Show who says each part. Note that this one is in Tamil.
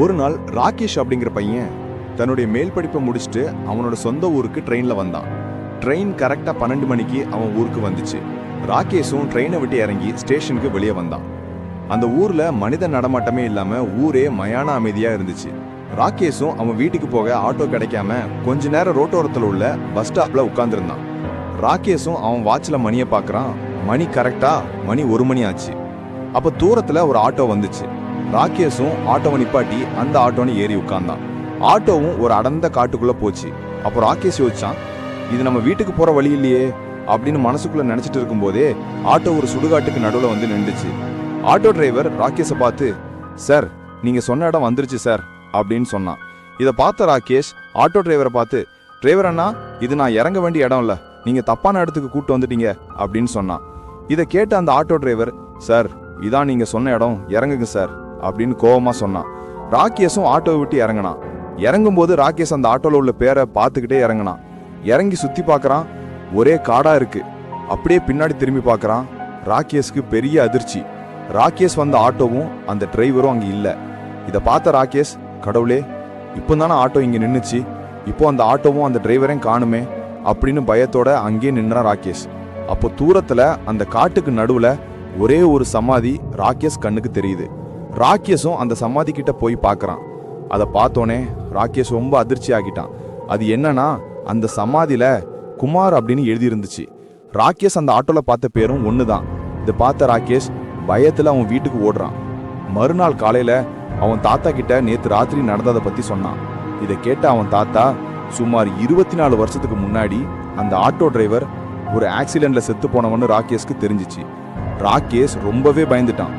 Speaker 1: ஒரு நாள் ராகேஷ் அப்படிங்கிற பையன் தன்னுடைய மேல் படிப்பை முடிச்சுட்டு அவனோட சொந்த ஊருக்கு ட்ரெயினில் வந்தான். ட்ரெயின் கரெக்டாக பன்னெண்டு மணிக்கு அவன் ஊருக்கு வந்துச்சு. ராகேஷும் ட்ரெயினை விட்டு இறங்கி ஸ்டேஷனுக்கு வெளியே வந்தான். அந்த ஊரில் மனித நடமாட்டமே இல்லாமல் ஊரே மயான அமைதியாக இருந்துச்சு. ராகேஷும் அவன் வீட்டுக்கு போக ஆட்டோ கிடைக்காம கொஞ்ச நேரம் ரோட்டோரத்தில் உள்ள பஸ் ஸ்டாப்பில் உட்காந்துருந்தான் ராகேஷும் அவன் வாட்சில் மணியை பார்க்குறான். மணி கரெக்டாக மணி ஒரு மணி ஆச்சு. அப்போ தூரத்தில் ஒரு ஆட்டோ வந்துச்சு. ராகேஷும் ஆட்டோவை நிப்பாட்டி அந்த ஆட்டோன்னு ஏறி உட்கார்ந்தான். ஆட்டோவும் ஒரு அடர்ந்த காட்டுக்குள்ள போச்சு. அப்போ ராகேஷ் யோசிச்சான் இது நம்ம வீட்டுக்கு போற வழி இல்லையே அப்படின்னு மனசுக்குள்ள நினைச்சிட்டு இருக்கும்போதே ஆட்டோ ஒரு சுடுகாட்டுக்கு நடுவுல வந்து நின்றுச்சு. ஆட்டோ டிரைவர் ராகேஷை பார்த்து சார் நீங்க சொன்ன இடம் வந்துருச்சு சார் அப்படின்னு சொன்னான். இதை பார்த்த ராகேஷ் ஆட்டோ டிரைவரை பார்த்து டிரைவர் அண்ணா இது நான் இறங்க வேண்டிய இடம் இல்ல. நீங்க தப்பான இடத்துக்கு கூட்டு வந்துட்டீங்க அப்படின்னு சொன்னான். இதை கேட்ட அந்த ஆட்டோ டிரைவர் சார் இதான் நீங்க சொன்ன இடம் இறங்குங்க சார் அப்படின்னு கோபமாக சொன்னான். ராகேஷும் ஆட்டோவை விட்டு இறங்கினான். இறங்கும்போது ராகேஷ் அந்த ஆட்டோவில் உள்ள பேரை பார்த்துக்கிட்டே இறங்கினான். இறங்கி சுற்றி பார்க்கறான் ஒரே காடாக இருக்கு. அப்படியே பின்னாடி திரும்பி பார்க்குறான் ராகேஷ்க்கு பெரிய அதிர்ச்சி. ராகேஷ் வந்த ஆட்டோவும் அந்த டிரைவரும் அங்கே இல்லை. இதை பார்த்த ராகேஷ் கடவுளே இப்போ தானே ஆட்டோ இங்கே நின்றுச்சு இப்போ அந்த ஆட்டோவும் அந்த டிரைவரையும் காணுமே அப்படின்னு பயத்தோட அங்கேயே நின்றான் ராகேஷ். அப்போ தூரத்தில் அந்த காட்டுக்கு நடுவில் ஒரே ஒரு சமாதி ராகேஷ் கண்ணுக்கு தெரியுது. ராகேஷும் அந்த சமாதிக்கிட்ட போய் பார்க்குறான். அதை பார்த்தோன்னே ராகேஷ் ரொம்ப அதிர்ச்சி ஆகிட்டான் அது என்னன்னா அந்த சமாதியில் குமார் அப்படின்னு எழுதியிருந்துச்சு. ராக்கேஷ் ராகேஷ் அந்த ஆட்டோவில் பார்த்த பேரும் ஒன்று தான் இதை பார்த்த ராகேஷ் பயத்தில் அவன் வீட்டுக்கு ஓடுறான். மறுநாள் காலையில் அவன் தாத்தா கிட்ட நேற்று ராத்திரி நடந்ததை பற்றி சொன்னான். இதை கேட்ட அவன் தாத்தா சுமார் இருபத்தி நாலு வருஷத்துக்கு முன்னாடி அந்த ஆட்டோ டிரைவர் ஒரு ஆக்சிடெண்ட்டில் செத்து போனவன்னு ராகேஷ்க்கு தெரிஞ்சிச்சு. ராகேஷ் ரொம்பவே பயந்துட்டான்.